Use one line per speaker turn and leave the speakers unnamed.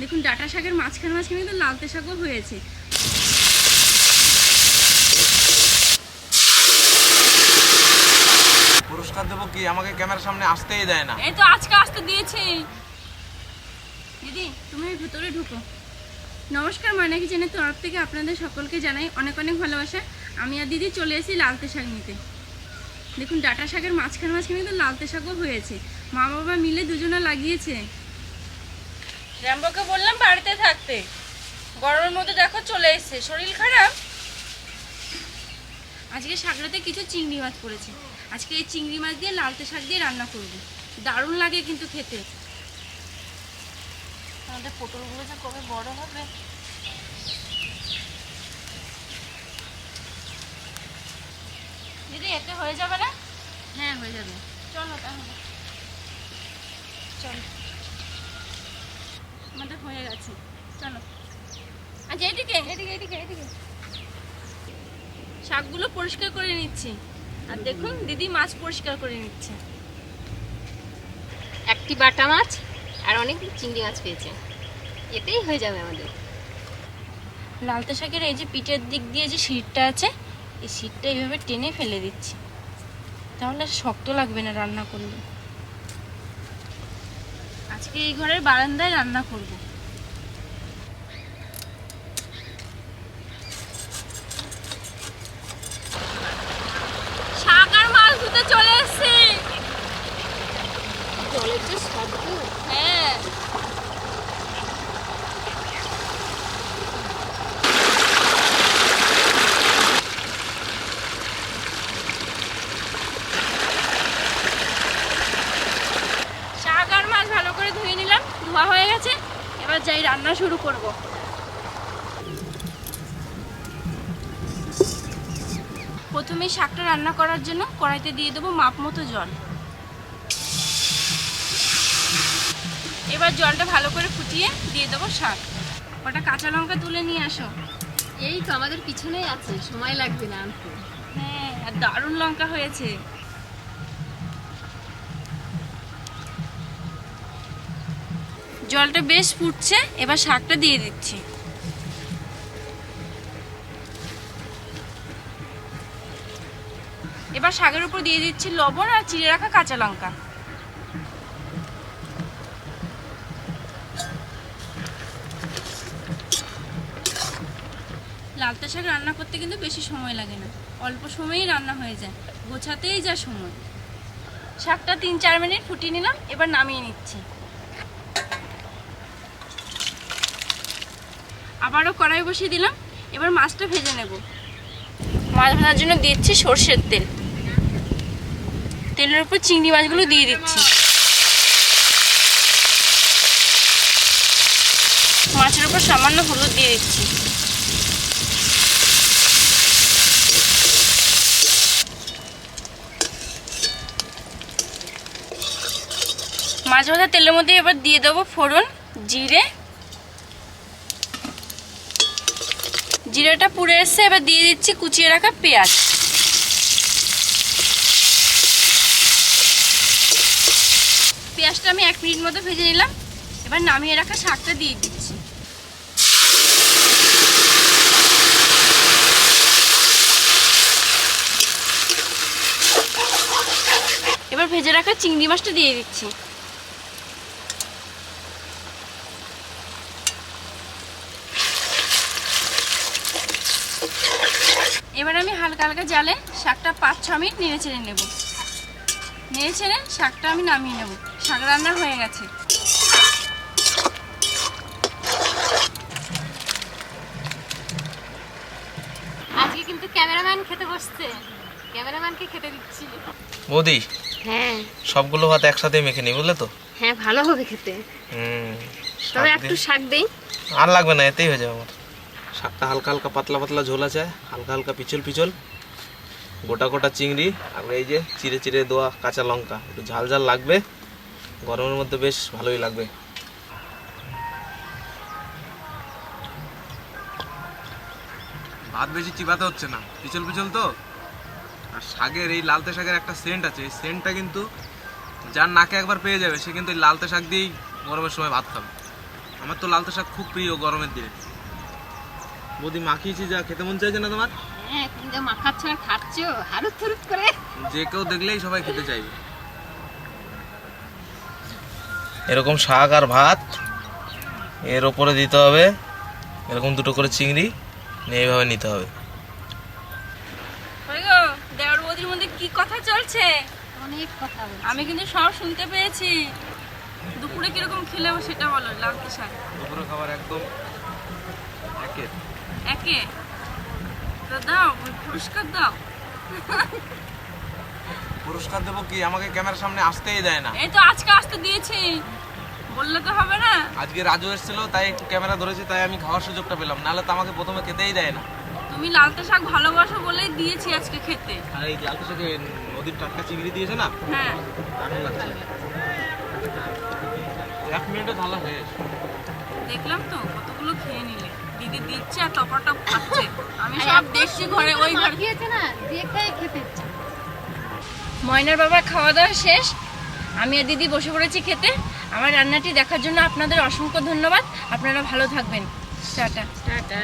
দেখুন ডাটা শাকের মাঝখানে মাঝখানে কিন্তু লালতে শাকও হয়েছে।
পুরস্কার দেবো কি? আমাকে ক্যামেরার সামনে আসতেই দেয় না।
এই তো আজকে আসতে দিয়েছে। দিদি তুমি ভিতরে ঢুকো। নমস্কার ময়না কিচেনের তরফ থেকে আপনাদের সকলকে জানাই অনেক অনেক ভালোবাসা। আমি আর দিদি চলে এসেছি লালতে শাক নিতে। দেখুন ডাটা শাকের মাঝখানে মাঝখানে কিন্তু লালতে শাকও হয়েছে। মা বাবা মিলে দুজনে লাগিয়েছে। র্যাম্বোকে বললাম বাড়িতে থাকতে। গরমের মধ্যে দেখো চলে এসছে। শরীর খারাপ? আজকে শাকটাতে কিছু চিংড়ি মাছ পড়েছে। আজকে এই চিংড়ি মাছ দিয়ে লালতে শাক দিয়ে রান্না করব। দারুণ লাগে কিন্তু খেতে। আমাদের পটলগুলো যে কবে বড় হবে? দিদি এতে হয়ে যাবে না? হ্যাঁ হয়ে যাবে। চলো তাহলে। চলো। হয়ে গেছে। চলো। আচ্ছা এদিকে এদিকে এদিকে এদিকে। শাকগুলো পরিষ্কার করে নিচ্ছি। আর দেখুন, দিদি মাছ পরিষ্কার করে নিচ্ছে।
একটি বাটা মাছ আর অনেক চিংড়ি মাছ পেয়েছে। এতেই হয়ে যাবে আমাদের।
লালতে শাকের এই যে পিঠের দিক দিয়ে যে শিটটা আছে, এই শিটটা এইভাবে টেনে ফেলে দিচ্ছি। তাহলে শক্ত লাগবে না রান্না করলে। আজকে এই ঘরের বারান্দায় রান্না করব শাক আর মাছ ধুতে চলে এসেছি
জলের যে শব্দ
হ্যাঁ শাক আর মাছ ভালো করে ধুয়ে নিলাম ধোয়া হয়ে গেছে এবার যাই রান্না শুরু করব। প্রথমে শাকটা রান্না করার জন্য কড়াইতে দিয়ে দেবো মাপ মতো জল। এবার জলটা ভালো করে ফুটিয়ে দিয়ে দেবো শাক। ওটা কাঁচা লঙ্কা তুলে নিয়ে আসো।
এই তো আমাদের পিছনেই আছে সময় লাগবে না আনতে।
হ্যাঁ আর দারুণ লঙ্কা হয়েছে। জলটা বেশ ফুটছে, এবার শাকটা দিয়ে দিচ্ছি। এবার শাকের উপর দিয়ে দিচ্ছি লবণ আর চিড়ে রাখা কাঁচা লঙ্কা। লালতা শাক রান্না করতে কিন্তু বেশি সময় লাগে না। অল্প সময়েই রান্না হয়ে যায়। গোছাতেই যা সময়। শাকটা তিন চার মিনিট ফুটিয়ে নিলাম, এবার নামিয়ে নিচ্ছি। আবারও কড়াই বসিয়ে দিলাম। এবার মাছটা ভেজে নেব। মাছ ভাজার জন্য দিচ্ছি সর্ষের তেল। তেলের উপর চিংড়ি মাছগুলো দিয়ে দিচ্ছি। মাছের উপর সামান্য হলুদ দিয়ে দিচ্ছি। মাছ ভাজা তেলের মধ্যে এবার দিয়ে দেবো ফোড়ন, জিরে জিরেটা পুড়ে এসছে, এবার দিয়ে দিচ্ছি কুচিয়ে রাখা পেঁয়াজ। পেঁয়াজটা আমি এক মিনিট মতো ভেজে নিলাম, এবার নামিয়ে রাখা শাকটা দিয়ে দিচ্ছি। এবার ভেজে রাখা চিংড়ি মাছটা দিয়ে দিচ্ছি। এবার আমি হালকা হালকা জালে শাকটা পাঁচ ছ মিনিট নেড়ে ছেড়ে নেব। নেড়ে ছেড়ে শাকটা আমি নামিয়ে নেব। শাক রান্না হয়ে গেছে।
আজকে কিন্তু ক্যামেরাম্যান খেতে বসছে। ক্যামেরাম্যানকে খেতে দিচ্ছি।
বৌদি
হ্যাঁ।
সবগুলো ভাত একসাথে মেখে নি বুঝলে তো?
হ্যাঁ ভালো হবে খেতে।
হুম
তবে একটু শাক দেই।
আর লাগবে না এতেই হয়ে যাবে আমার। শাকটা হালকা হালকা পাতলা পাতলা ঝোল আছে, হালকা হালকা পিছল পিছল গোটা গোটা চিংড়ি, আর এই যে চিড়ে চিড়ে দেওয়া কাঁচা লঙ্কা, একটু ঝাল ঝাল লাগবে, গরমের মধ্যে বেশ ভালোই লাগবে। ভাত বেশি চিবাতে হচ্ছে না পিছল পিছল তো? আর শাকের এই লালতে শাকের একটা সেন্ট আছে, এই সেন্টটা কিন্তু যার নাকে একবার পেয়ে যাবে, সে কিন্তু এই লালতে শাক দিয়েই গরমের সময় ভাত খাবে। আমার তো লালতে শাক খুব প্রিয় গরমের দিনে। বৌদি মাখিয়েছি যা খেতে মন চাইছে না তোমার?
হ্যাঁ তুমি যা মাখাচ্ছ আর খাচ্ছ হারুত থুরুত করে।
যে কেউ দেখলেই সবাই খেতে চাইবে। এরকম শাক আর ভাত এর ওপরে দিতে হবে এরকম দুটো করে চিংড়ি নিয়ে এইভাবে নিতে হবে।
দেওয়ার বৌদির মধ্যে কি কথা চলছে?
অনেক কথা
আমি কিন্তু সব শুনতে পেয়েছি। দুপুরে কীরকম খেলে সেটা বলো লালতে শাক
দুপুরে খাবার একদম একের।
একে তো দাও পুরস্কার দাও
পুরস্কার দেবো কি? আমাকে ক্যামেরার সামনে আসতেই দেয় না।
এই তো আজকে আসতে দিয়েছি। বললে তো হবে না।
আজকে রাজু এসেছিল তাই একটু ক্যামেরা ধরেছে তাই আমি খাওয়ার সুযোগটা পেলাম। নাহলে তো আমাকে প্রথমে খেতেই দেয় না।
তুমি লালতে শাক ভালোবাসো বলেই দিয়েছি আজকে খেতে।
আর এই লালটা সাথে নদীর টাটকা চিংড়ি দিয়েছে না?
হ্যাঁ।
দারুণ লাগছে। এক মিনিটে ভালো হয়ে
দেখলাম তো কতগুলো খেয়ে নিলে। দিদি দিচ্ছে আর টপর টপ খাচ্ছে। আমি সব দেখছি ঘরে ওই ঘর।
না দেখে খেতে
ময়নার বাবা খাওয়া দাওয়া শেষ। আমি আর দিদি বসে পড়েছি খেতে। আমার রান্নাটি দেখার জন্য আপনাদের অসংখ্য ধন্যবাদ। আপনারা ভালো থাকবেন। টাটা।
টাটা।